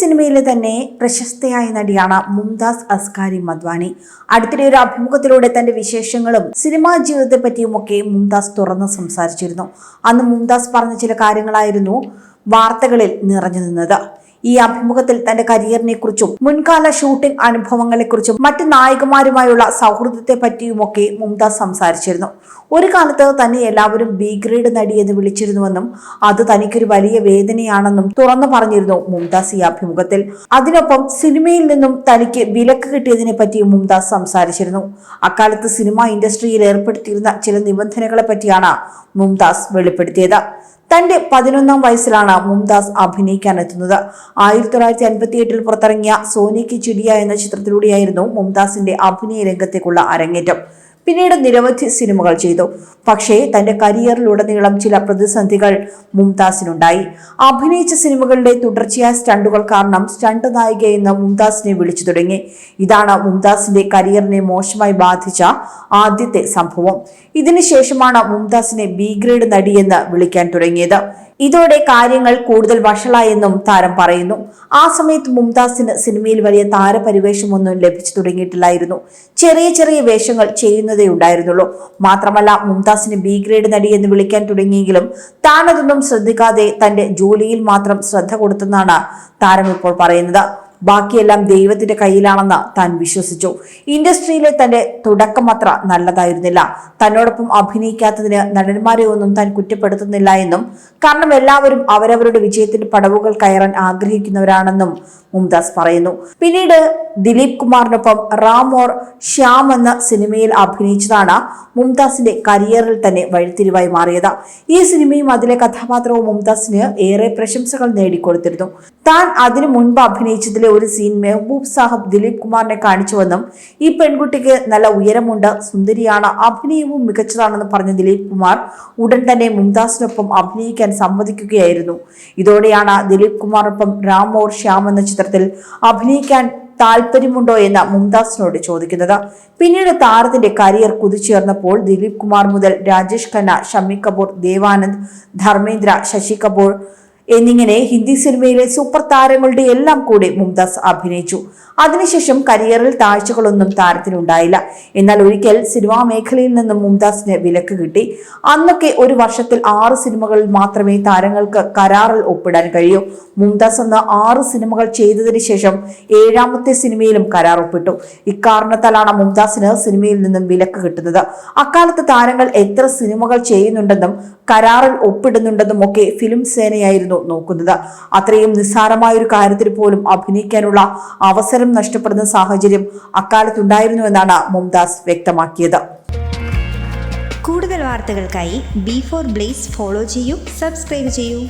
സിനിമയിലെ തന്നെ പ്രശസ്തയായ നടിയാണ് മുംതാസ് അസ്കാരി മദ്വാനി. അടുത്തിടെ ഒരു അഭിമുഖത്തിലൂടെ തന്റെ വിശേഷങ്ങളും സിനിമാ ജീവിതത്തെ പറ്റിയുമൊക്കെ മുംതാസ് തുറന്ന് സംസാരിച്ചിരുന്നു. അന്ന് മുംതാസ് പറഞ്ഞ ചില കാര്യങ്ങളായിരുന്നു വാർത്തകളിൽ നിറഞ്ഞു നിന്നത്. ഈ അഭിമുഖത്തിൽ തന്റെ കരിയറിനെ കുറിച്ചും മുൻകാല ഷൂട്ടിംഗ് അനുഭവങ്ങളെക്കുറിച്ചും മറ്റ് നായികമാരുമായുള്ള സൗഹൃദത്തെ പറ്റിയുമൊക്കെ മുംതാസ് സംസാരിച്ചിരുന്നു. ഒരു കാലത്ത് തന്നെ എല്ലാവരും ബി ഗ്രേഡ് നടി എന്ന് വിളിച്ചിരുന്നുവെന്നും അത് തനിക്കൊരു വലിയ വേദനയാണെന്നും തുറന്നു പറഞ്ഞിരുന്നു മുംതാസ് ഈ അഭിമുഖത്തിൽ. അതിനൊപ്പം സിനിമയിൽ നിന്നും തനിക്ക് വിലക്ക് കിട്ടിയതിനെ പറ്റിയും മുംതാസ് സംസാരിച്ചിരുന്നു. അക്കാലത്ത് സിനിമാ ഇൻഡസ്ട്രിയിൽ ഏർപ്പെടുത്തിയിരുന്ന ചില നിബന്ധനകളെ പറ്റിയാണ് മുംതാസ് വെളിപ്പെടുത്തിയത്. തന്റെ പതിനൊന്നാം വയസ്സിലാണ് മുംതാസ് അഭിനയിക്കാൻ എത്തുന്നത് ആയിരത്തി തൊള്ളായിരത്തി അൻപത്തി എട്ടിൽ പുറത്തിറങ്ങിയ സോനിക്ക് ചിടിയ എന്ന ചിത്രത്തിലൂടെയായിരുന്നു മുംതാസിന്റെ അഭിനയ രംഗത്തേക്കുള്ള അരങ്ങേറ്റം. പിന്നീട് നിരവധി സിനിമകൾ ചെയ്തു. പക്ഷേ തന്റെ കരിയറിലുടനീളം ചില പ്രതിസന്ധികൾ മുംതാസിനുണ്ടായി. അഭിനയിച്ച സിനിമകളുടെ തുടർച്ചയായ സ്റ്റണ്ടുകൾ കാരണം സ്റ്റണ്ട് നായിക എന്ന് മുംതാസിനെ വിളിച്ചു തുടങ്ങി. ഇതാണ് മുംതാസിന്റെ കരിയറിനെ മോശമായി ബാധിച്ച ആദ്യത്തെ സംഭവം. ഇതിനുശേഷമാണ് മുംതാസിനെ ബി ഗ്രേഡ് നടിയെന്ന് വിളിക്കാൻ തുടങ്ങിയത്. ഇതോടെ കാര്യങ്ങൾ കൂടുതൽ വഷളായെന്നും താരം പറയുന്നു. ആ സമയത്ത് മുംതാസിന് സിനിമയിൽ വലിയ താരപരിവേഷമൊന്നും ലഭിച്ചു തുടങ്ങിയിട്ടില്ലായിരുന്നു. ചെറിയ ചെറിയ വേഷങ്ങൾ ചെയ്യുന്നതേ ഉണ്ടായിരുന്നുള്ളൂ. മാത്രമല്ല മുംതാസിന് ബി ഗ്രേഡ് നടി എന്ന് വിളിക്കാൻ തുടങ്ങിയെങ്കിലും താനതൊന്നും ശ്രദ്ധിക്കാതെ തന്റെ ജോലിയിൽ മാത്രം ശ്രദ്ധ കൊടുത്തെന്നാണ് താരം ഇപ്പോൾ പറയുന്നത്. ബാക്കിയെല്ലാം ദൈവത്തിന്റെ കയ്യിലാണെന്ന് താൻ വിശ്വസിച്ചു. ഇൻഡസ്ട്രിയിലെ തന്റെ തുടക്കം അത്ര നല്ലതായിരുന്നില്ല. തന്നോടൊപ്പം അഭിനയിക്കാത്തതിന് നടന്മാരെ ഒന്നും താൻ കുറ്റപ്പെടുത്തുന്നില്ല എന്നും കാരണം എല്ലാവരും അവരവരുടെ വിജയത്തിന്റെ പടവുകൾ കയറാൻ ആഗ്രഹിക്കുന്നവരാണെന്നും മുംതാസ് പറയുന്നു. പിന്നീട് ദിലീപ് കുമാറിനൊപ്പം റാം ഓർ ശ്യാം എന്ന സിനിമയിൽ അഭിനയിച്ചതാണ് മുംതാസിന്റെ കരിയറിൽ തന്നെ വഴിത്തിരിവായി മാറിയത്. ഈ സിനിമയും അതിലെ കഥാപാത്രവും മുംതാസിന് ഏറെ പ്രശംസകൾ നേടിക്കൊടുത്തിരുന്നു. താൻ അതിനു മുൻപ് അഭിനയിച്ചതിലെ ഒരു സീൻ മെഹബൂബ് സാഹബ് ദിലീപ് കുമാറിനെ കാണിച്ചുവെന്നും ഈ പെൺകുട്ടിക്ക് നല്ല ഉയരമുണ്ട് സുന്ദരിയാണ് അഭിനയവും മികച്ചതാണെന്ന് പറഞ്ഞ ദിലീപ് കുമാർ ഉടൻ തന്നെ മുംതാസിനൊപ്പം അഭിനയിക്കാൻ സമ്മതിക്കുകയായിരുന്നു. ഇതോടെയാണ് ദിലീപ് കുമാറിനൊപ്പം രാം ഓർ ശ്യാം എന്ന ചിത്രത്തിൽ അഭിനയിക്കാൻ താല്പര്യമുണ്ടോ എന്ന് മുംതാസിനോട് ചോദിക്കുന്നത്. പിന്നീട് താരത്തിന്റെ കരിയർ കുതിച്ചേർന്നപ്പോൾ ദിലീപ് കുമാർ മുതൽ രാജേഷ് ഖന്ന ഷമ്മി കപൂർ ദേവാനന്ദ് ധർമ്മേന്ദ്ര ശശി കപൂർ എന്നിങ്ങനെ ഹിന്ദി സിനിമയിലെ സൂപ്പർ താരങ്ങളുടെ എല്ലാം കൂടെ മുംതാസ് അഭിനയിച്ചു. അതിനുശേഷം കരിയറിൽ താഴ്ചകളൊന്നും താരത്തിനുണ്ടായില്ല എന്നാൽ ഒരിക്കൽ സിനിമാ മേഖലയിൽ നിന്നും മുംതാസിന് വിലക്ക് കിട്ടി. അന്നൊക്കെ ഒരു വർഷത്തിൽ ആറ് സിനിമകളിൽ മാത്രമേ താരങ്ങൾക്ക് കരാറിൽ ഒപ്പിടാൻ കഴിയൂ. മുംതാസ് എന്ന ആറ് സിനിമകൾ ചെയ്തതിന് ശേഷം ഏഴാമത്തെ സിനിമയിലും കരാർ ഒപ്പിട്ടു. ഇക്കാരണത്താലാണ് മുംതാസിന് സിനിമയിൽ നിന്നും വിലക്ക് കിട്ടുന്നത്. അക്കാലത്ത് താരങ്ങൾ എത്ര സിനിമകൾ ചെയ്യുന്നുണ്ടെന്നും കരാറിൽ ഒപ്പിടുന്നുണ്ടെന്നും ഒക്കെ ഫിലിം സേനയായിരുന്നു നോക്കുന്നത്. അത്രയും നിസ്സാരമായ ഒരു കാര്യത്തിൽ പോലും അഭിനയിക്കാനുള്ള അവസരം നഷ്ടപ്പെടുന്ന സാഹചര്യം അക്കാലത്തുണ്ടായിരുന്നുവെന്നാണ് മുംതാസ് വ്യക്തമാക്കിയത്. കൂടുതൽ വാർത്തകൾക്കായി ബി ഫോർ ബ്ലേസ് ഫോളോ ചെയ്യൂ സബ്സ്ക്രൈബ് ചെയ്യൂ.